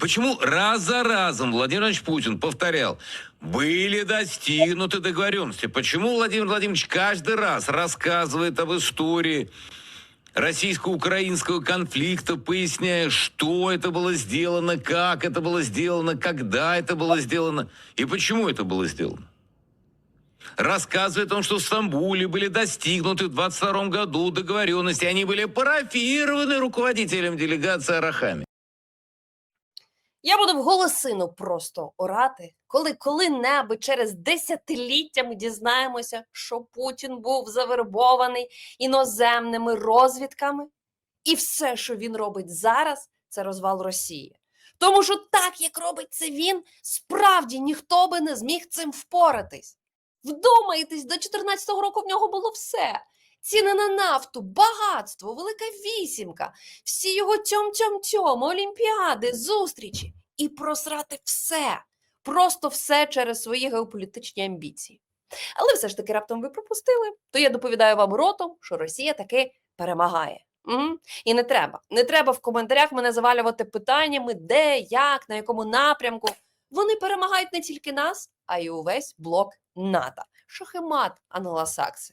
Почему раз за разом Владимир Владимирович Путин повторял, были достигнуты договоренности? Почему Владимир Владимирович каждый раз рассказывает об истории российско-украинского конфликта, поясняя, что это было сделано, как это было сделано, когда это было сделано и почему это было сделано? Рассказывает о том, что в Стамбуле были достигнуты в 22 году договоренности, они были парафированы руководителем делегации Арахами. Я буду в голосину просто орати, коли коли-небудь через десятиліття ми дізнаємося, що Путін був завербований іноземними розвідками, і все, що він робить зараз, це розвал Росії. Тому що так, як робить це він, справді ніхто би не зміг цим впоратись. Вдумайтесь, до 14-го року в нього було все. Ціни на нафту, багатство, велика вісімка, всі його тьом-тьом-тьом, олімпіади, зустрічі і просрати все, просто все через свої геополітичні амбіції. Але все ж таки раптом ви пропустили, то я доповідаю вам ротом, що Росія таки перемагає. Угу. І не треба. Не треба в коментарях мене завалювати питаннями, де, як, на якому напрямку. Вони перемагають не тільки нас, а й увесь блок НАТО. Шахемат, англосакси.